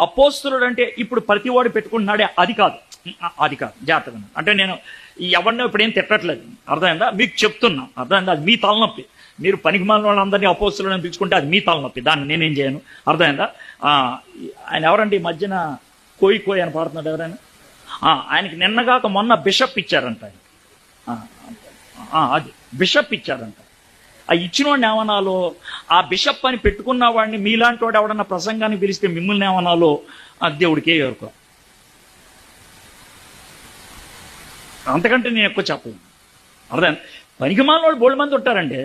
అపోస్తులుడు అంటే ఇప్పుడు ప్రతివాడు పెట్టుకుంటున్నాడే అది కాదు. అది కాదు. జాగ్రత్తగా అంటే నేను ఎవరినో ఇప్పుడు ఏం తిట్టట్లేదు. అర్థమైందా? మీకు చెప్తున్నాను అర్థమైందా? అది మీ తలనొప్పి. మీరు పనికి మాలిన వాళ్ళందరినీ అపోస్తులను పిలుచుకుంటే అది మీ తలనొప్పి. దాన్ని నేనేం చేయను. అర్థమైందా? ఆయన ఎవరండి ఈ మధ్యన? కోయి కోయి అని పాడుతున్నాడు ఎవరైనా? ఆయనకి నిన్నగాక మొన్న బిషప్ ఇచ్చారంట ఆయన. అది. బిషప్ ఇచ్చారంట. ఆ ఇచ్చిన వాడిని ఏమనాలో? ఆ బిషప్ అని పెట్టుకున్న వాడిని మీలాంటి వాడు ఎవడన్నా ప్రసంగాన్ని పిలిస్తే మిమ్మల్ని ఏమనాలో ఆ దేవుడికే ఏరుకో. అంతకంటే నేను ఎక్కువ చెప్పను. అర్థం? పనికి వాడు బోల్డ్ మంది ఉంటారండి.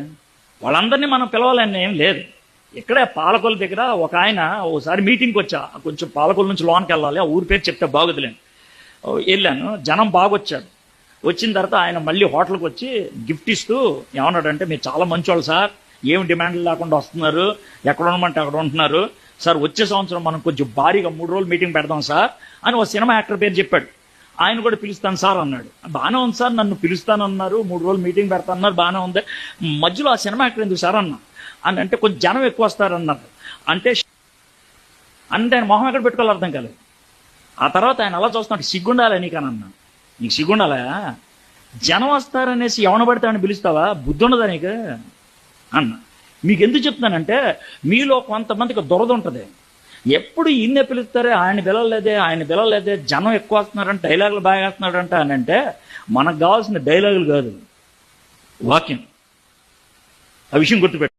వాళ్ళందరినీ మనం పిలవాలని ఏం లేదు. ఇక్కడే పాలకొల దగ్గర ఒక ఆయన ఓసారి మీటింగ్కి వచ్చా. కొంచెం పాలకొల నుంచి లోనికి వెళ్ళాలి. ఆ ఊరి పేరు చెప్తే బాగుదిలేండి. వెళ్ళాను. జనం బాగొచ్చాడు వచ్చిన తర్వాత ఆయన మళ్ళీ హోటల్కి వచ్చి గిఫ్ట్ ఇస్తూ ఏమన్నాడంటే మీరు చాలా మంచోళ్ళు సార్. ఏం డిమాండ్లు లేకుండా వస్తున్నారు? ఎక్కడ ఉండమంటే అక్కడ ఉంటున్నారు. సార్ వచ్చే సంవత్సరం మనం కొంచెం భారీగా మూడు రోజులు మీటింగ్ పెడదాం సార్ అని ఒక సినిమా యాక్టర్ పేరు చెప్పాడు. ఆయన కూడా పిలుస్తాను సార్ అన్నాడు. బాగానే ఉంది సార్ నన్ను పిలుస్తానన్నారు మూడు రోజులు మీటింగ్ పెడతాన్నారు బాగానే ఉంది. మధ్యలో ఆ సినిమా యాక్టర్ ఎందుకు సార్ అన్నా? అని అంటే కొంచెం జనం ఎక్కువ వస్తారన్నారు. అంటే అంటే ఆయన మొహం ఎక్కడ పెట్టుకోవాలి అర్థం కాలేదు. ఆ తర్వాత ఆయన అలా చూస్తున్నాడు సిగ్గుండాలి నీకు అని అన్నా. నీకు సిగ్గుండాలా? జనం వస్తారనేసి ఎవన పడితే అని పిలుస్తావా? బుద్ధి ఉండదా నీకు? అన్న. మీకు ఎందుకు చెప్తున్నానంటే మీలో కొంతమందికి దురద ఉంటుంది. ఎప్పుడు ఈయన్నే పిలుస్తారే ఆయన పిలవలేదే ఆయన పిలవలేదే జనం ఎక్కువ వస్తున్నారంటే డైలాగులు బాగా వేస్తున్నాడంట అని అంటే మనకు కావాల్సిన డైలాగులు కాదు. వాక్యం. ఆ విషయం గుర్తుపెట్టు